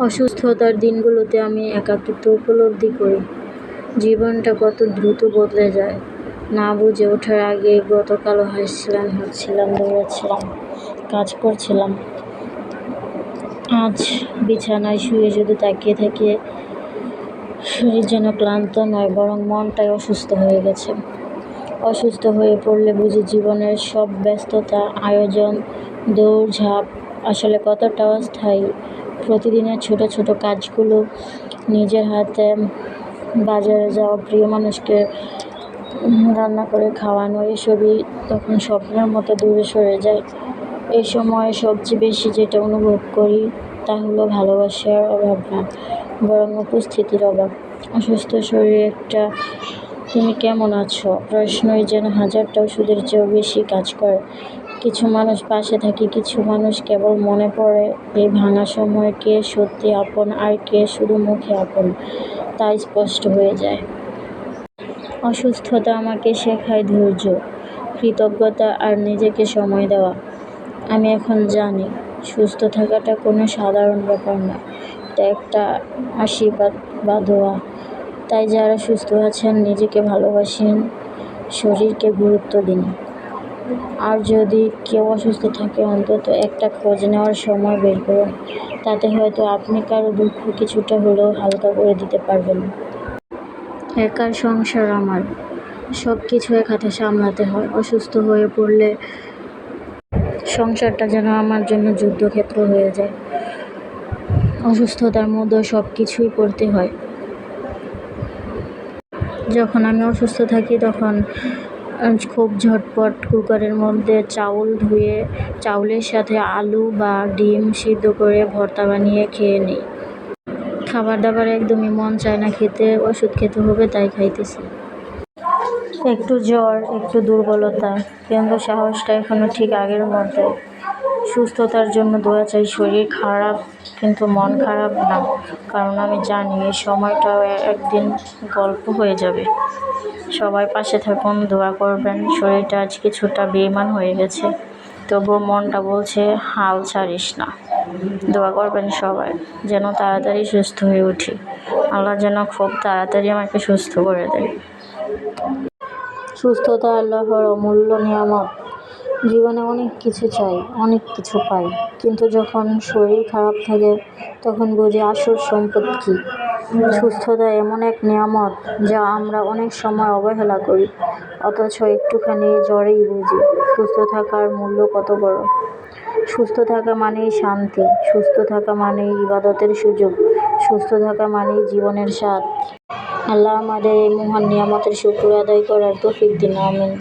অসুস্থতার দিনগুলোতে আমি একাকিত্ব উপলব্ধি করি। জীবনটা কত দ্রুত বদলে যায়। না বুঝে ওঠার আগে গতকালও হাসছিলাম, হাঁটছিলাম, দৌড়াচ্ছিলাম, কাজ করছিলাম। আজ বিছানায় শুয়ে শুধু তাকিয়ে থেকে, শরীর যেন ক্লান্ত নয়, বরং মনটাই অসুস্থ হয়ে গেছে। অসুস্থ হয়ে পড়লে বুঝি জীবনের সব ব্যস্ততা, আয়োজন, দৌড়ঝাঁপ আসলে কতটা অস্থায়ী। প্রতিদিনের ছোট ছোট কাজগুলো নিজের হাতে বাজারে যাওয়া, প্রিয় মানুষকে রান্না করে খাওয়ানো, এসবই তখন স্বপ্নের মতো দূরে সরে যায়। এই সময় সবচেয়ে বেশি যেটা অনুভব করি তা হলো ভালোবাসার অভাব না, বরং উপস্থিতির অভাব। অসুস্থ শরীরে একটা, তুমি কেমন আছো? প্রশ্নই যেন হাজারটা ওষুধের চেয়েও বেশি কাজ করে। কিছু মানুষ পাশে থাকে, কিছু মানুষ কেবল মনে পড়ে এই ভাঙা সময় কে সত্যি আপন আর কে শুধু মুখে আপন তা স্পষ্ট হয়ে যায়। অসুস্থতা আমাকে শেখায় ধৈর্য, কৃতজ্ঞতা আর নিজেকে সময় দেওয়া। আমি এখন জানি, সুস্থ থাকাটা কোনো সাধারণ ব্যাপার না, এটা একটা আশীর্বাদ বা দোয়া। তাই যারা সুস্থ আছেন, নিজেকে ভালোবাসেন, শরীরকে গুরুত্ব দিন। আর যদি কেউ অসুস্থ থাকে, অন্তত একটা খোঁজ নেওয়ার সময় বের করুন। তাতে হয়তো আপনি কারও দুঃখ কিছুটা হলেও হালকা করে দিতে পারবেন। একার সংসার আমার। সব কিছু এক হাতে সামলাতে হয়। অসুস্থ হয়ে পড়লে সংসারটা যেন আমার জন্য যুদ্ধক্ষেত্র হয়ে যায়। অসুস্থতার মধ্যে সব কিছুই করতে হয়। যখন আমি অসুস্থ থাকি, তখন খুব ঝটপট কুকারের মধ্যে চাউল ধুয়ে, চাউলের সাথে আলু বা ডিম সিদ্ধ করে ভর্তা বানিয়ে খেয়ে নিই। খাবার দাবার একদমই মন চায় না, খেতে ওষুধ খেতে হবে তাই খাইতেছি। একটু জ্বর, একটু দুর্বলতা কিন্তু সাহসটা এখনও ঠিক আগের মতো সুস্থতার জন্য দোয়া চাই। শরীর খারাপ, কিন্তু মন খারাপ না। কারণ আমি জানি এই সময়টাও একদিন গল্প হয়ে যাবে। সবাই পাশে থাকুন, দোয়া করবেন। শরীরটা আজ কিছুটা বেমান হয়ে গেছে। তবুও মনটা বলছে, হাল ছাড়িস না। দোয়া করবেন সবাই, যেন তাড়াতাড়ি সুস্থ হয়ে উঠি। আল্লাহ যেন খুব তাড়াতাড়ি আমাকে সুস্থ করে দেয়। সুস্থতা আল্লাহর অমূল্য নিয়ামত। জীবনে অনেক কিছু চাই, অনেক কিছু পাই। কিন্তু যখন শরীর খারাপ থাকে, তখন বুঝি আসল সম্পদ কী? সুস্থতা এমন এক নিয়ামত যা আমরা অনেক সময় অবহেলা করি, অথচ একটুখানি জ্বরেই বুঝি সুস্থ থাকার মূল্য কত বড়। সুস্থ থাকা মানেই শান্তি, সুস্থ থাকা মানেই ইবাদতের সুযোগ, সুস্থ থাকা মানেই জীবনের স্বাদ। আল্লাহ আমাদের এই মহান নিয়ামতের শুক্র আদায় করার তৌফিক দিন, আমিন।